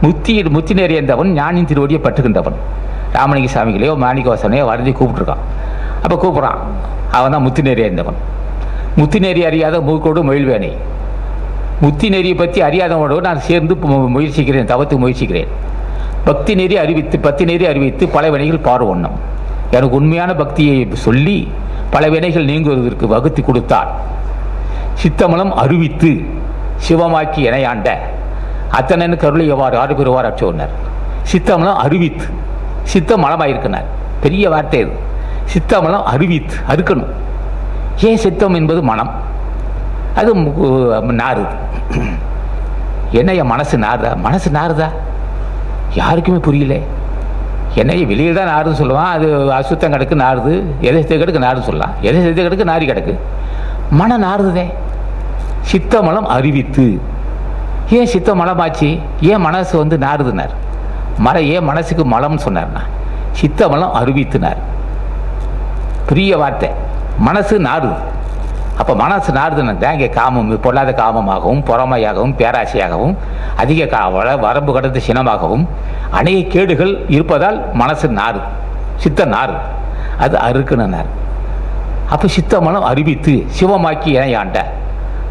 முத்தி முத்தி நிறைந்தவன் ஞானின் திருவடியை பற்றுகின்றவன். ராமலிங்க சாமிகளையோ மாணிக்கவாசனையோ வரதி கூப்பிட்டுருக்கான். அப்போ கூப்பிட்றான். அவன் தான் முத்தி நிறைந்தவன் முத்தி நெறி அறியாத மூக்கோடு மயில்வேணை முத்தி நெறியை பற்றி அறியாதவனோடு நான் சேர்ந்து மு- முயற்சிக்கிறேன் தவத்துக்கு முயற்சிக்கிறேன். பக்தி நெறி அறிவித்து பக்தி நெறி அறிவித்து பல வினைகள் பார்வண்ணம் எனக்கு உண்மையான பக்தியை சொல்லி பல வினைகள் நீங்குவதற்கு வகுத்து கொடுத்தார். சித்தமலம் அறிவித்து சிவமாக்கி இணையாண்ட அத்தனைன்னு கருளை எவ்வாறு ஆறு பெறுவார் சொன்னார். சித்தமலம் அறிவித்து சித்தம் மலமாயிருக்கிறார். பெரிய வார்த்தை இது. சித்தமெல்லாம் அறிவித்து அறுக்கணும். ஏன் சித்தம் என்பது மனம்? அது நாறுது என்னைய மனசு நாறுதா? மனசு நாறுதா? யாருக்குமே புரியல. என்னைய வெளியில் தான் நாறுன்னு சொல்லுவான். அது அசுத்தம் கிடக்கு நாறுது. எதை சித்த கிடக்கு நாறுன்னு சொல்லலாம். எதை சித்த கிடக்கு நாரி கிடக்கு. மனம் நாறுதே. சித்தமலம் அறிவித்து ஏன் சித்த மலமாச்சு? ஏன் மனசு வந்து நாறுதுனார்? மலை ஏன் மனசுக்கு மலம்னு சொன்னார்னா? சித்தமலம் அறிவித்தினார் பெரிய வார்த்தை. மனசு நாறுது. அப்போ மனசு நாறுதுன்னா இங்கே காமம் பொல்லாத காமமாகவும் பொறாமையாகவும் பேராசையாகவும் அதிக கா வரம்பு கடந்த சினமாகவும் அநேக கேடுகள் இருப்பதால் மனசு நாறு சித்த நாறு. அது அறுக்கணுன்னார் அப்போ சித்த மலம் அறிவித்து சிவமாக்கி இணையாண்ட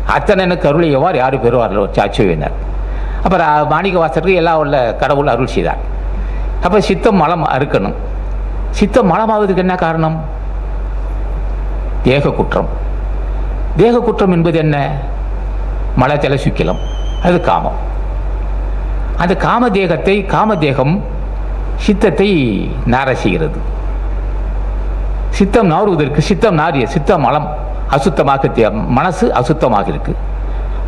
அத்தனை கருளியவார் எவ்வாறு யார் பெறுவார்களோ? சாச்சுவினர் அப்புறம் மாணிக்க வாசருக்கு எல்லாம் உள்ள கடவுள் அருள் செய்தார். அப்போ சித்தம் மலம் அறுக்கணும். சித்தம் மலமாவதுக்கு என்ன காரணம்? தேக குற்றம். தேக குற்றம் என்பது என்ன? மலத்தல சுக்கிலம். அது காமம். அந்த காம தேகத்தை காம தேகம் சித்தத்தை நார செய்கிறது. சித்தம் நாறுவதற்கு சித்தம் நாரிய சித்தம் மலம். அசுத்தமாக மனசு அசுத்தமாக இருக்கு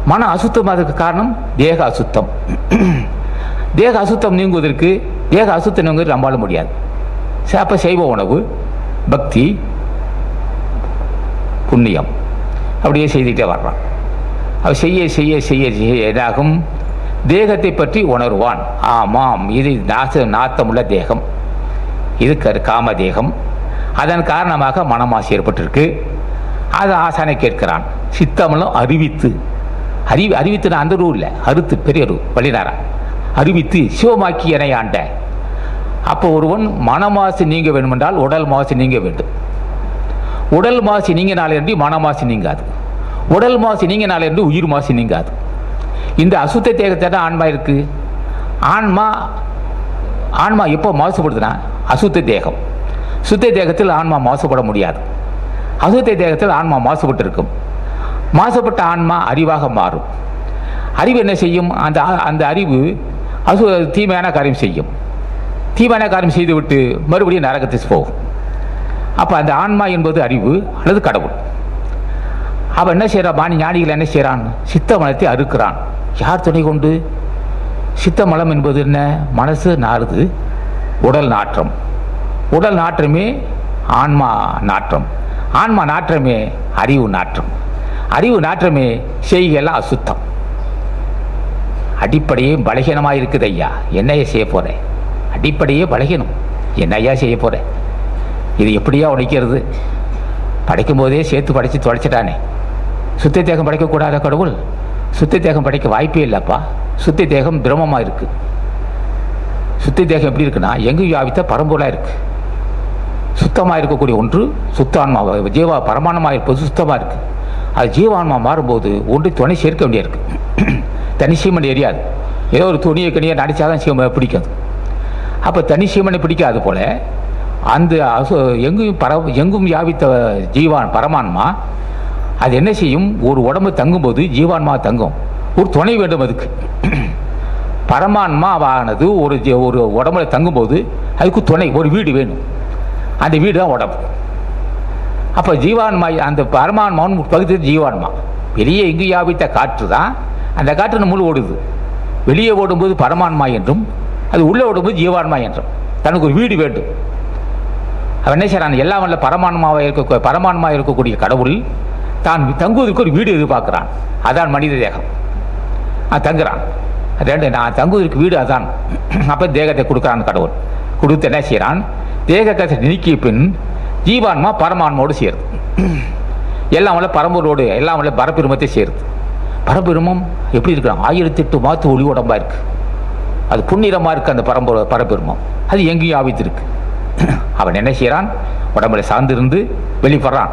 மன இருக்க காரணம் தேக அசுத்தம். தேக அசுத்தம் நீங்குவதற்கு தேக அசுத்தம் நீங்குவது நம்மளால முடியாது. சரி, செய்வ உணவு பக்தி புண்ணியம். அப்படியே செய்துகிட்டே வர்றான். அவ செய்ய செய்ய செய்ய செய்ய என்னாகும்? தேகத்தை பற்றி உணர்வான். ஆமாம் இது நாச நாத்தமுள்ள தேகம். இது கரு காம தேகம். அதன் காரணமாக மனமாசு ஏற்பட்டிருக்கு. அது ஆசானை கேட்கிறான். சித்தமலம் அறிவித்து. அறிவி அறிவித்து நான் அந்த ரூ இல்லை அறுத்து பெரிய ரூ வழிநாரா அறிவித்து சிவமாக்கி என ஆண்ட. அப்போ ஒருவன் மனமாசு நீங்க வேண்டுமென்றால் உடல் மாசு நீங்க வேண்டும். உடல் மாசு நீங்கினால் என்று மன மாசு நீங்காது. உடல் மாசு நீங்கினால் என்று உயிர் மாசு நீங்காது. இந்த அசுத்த தேகத்தை தான் ஆன்மா இருக்கு. ஆன்மா ஆன்மா எப்போ மாசுபடுதுன்னா அசுத்த தேகம். சுத்த தேகத்தில் ஆன்மா மாசுபட முடியாது. அசுத்த தேகத்தில் ஆன்மா மாசுபட்டு இருக்கும் மாசுபட்ட ஆன்மா அறிவாக மாறும். அறிவு என்ன செய்யும்? அந்த அந்த அறிவு அசு தீமையான காரியம் செய்யும். தீமையான காரியம் செய்துவிட்டு மறுபடியும் நரகத்துக்கு போகும். அப்போ அந்த ஆன்மா என்பது அறிவு அல்லது கடவுள். அவன் என்ன செய்கிறான் பாணி ஞானிகள் என்ன செய்கிறான் சித்த மலத்தை அறுக்கிறான். யார் துணை கொண்டு? சித்த மலம் என்பது என்ன? மனசு நாறுது. உடல் நாற்றம். உடல் நாற்றமே ஆன்மா நாற்றம். ஆன்மா நாற்றமே அறிவு நாற்றம். அறிவு நாற்றமே செய்கையெல்லாம் அசுத்தம். அடிப்படையே பலகீனமாக இருக்குது ஐயா. என்னையா செய்ய போகிறேன் அடிப்படையே பலகீனம். என்னையா செய்ய போகிறேன் இது எப்படியா உடைக்கிறது? படைக்கும் போதே சேர்த்து படைச்சு தொலைச்சிட்டானே. சுத்த தேகம் படைக்கக்கூடாத கடவுள்? சுத்த தேகம் படைக்க வாய்ப்பே இல்லைப்பா. சுத்த தேகம் பிரமமாக இருக்குது சுத்த தேகம் எப்படி இருக்குன்னா எங்கு வியாபித்த பரம்பொருளாக இருக்கு. சுத்தமாக இருக்கக்கூடிய ஒன்று சுத்தான்மா. ஜீவா பரமானமாக இருப்பது சுத்தமாக இருக்குது அது ஜீவான்மா மாறும்போது ஒன்று துணை சேர்க்க வேண்டியிருக்கு. தனி சீமன் எரியாது. ஏதோ ஒரு துணியை கனியை நடிச்சாதான் சீமனை பிடிக்காது. அப்போ தனி சீமனை பிடிக்காது போல அந்த அசு எங்கும் பர எங்கும் வியாபித்த ஜீவான் பரமான்மா அது என்ன செய்யும்? ஒரு உடம்பு தங்கும்போது ஜீவான்மா தங்கும். ஒரு துணை வேண்டும் அதுக்கு. பரமான்மாவானது ஒரு ஒரு உடம்புல தங்கும்போது அதுக்கு துணை ஒரு வீடு வேணும். அந்த வீடு தான் உடம்பு. அப்போ ஜீவான்மா அந்த பரமான்மான்னு பகுதி ஜீவான்மா. வெளியே எங்கு யாபித்த காற்று தான் அந்த காற்று நம்ம ஓடுது. வெளியே ஓடும்போது பரமான்மா என்றும் அது உள்ளே ஓடும்போது ஜீவான்மா என்றும். தனக்கு ஒரு வீடு வேண்டும். அவன் என்ன செய்கிறான் எல்லாம் வல்ல பரமான்மாவாக இருக்க பரமான்மா இருக்கக்கூடிய கடவுள் தான் தங்குவதற்கு ஒரு வீடு எதிர்பார்க்குறான். அதான் மனித தேகம். அவன் தங்குறான். ரெண்டு நான் தங்குவதற்கு வீடு அதான். அப்போ தேகத்தை கொடுக்குறான் கடவுள். கொடுத்து என்ன செய்கிறான் தேக கதை நீக்கிய பின் ஜீவான்மா பரமான்மாவோடு சேருது எல்லாம் வல்ல பரம்பொருளோடு எல்லாம் வல்ல பரபெருமத்தை சேருது பரபெருமம் எப்படி இருக்கிறான் ஆயிரத்தி எட்டு மாத்து ஒளி உடம்பா இருக்கு. அது புன்னிறமாக இருக்கு அந்த பரம்பு பரபெருமம். அது எங்கேயும் ஆவித்திருக்கு. அவன் என்ன செய்கிறான் உடம்புல சார்ந்திருந்து வெளிப்படுறான்.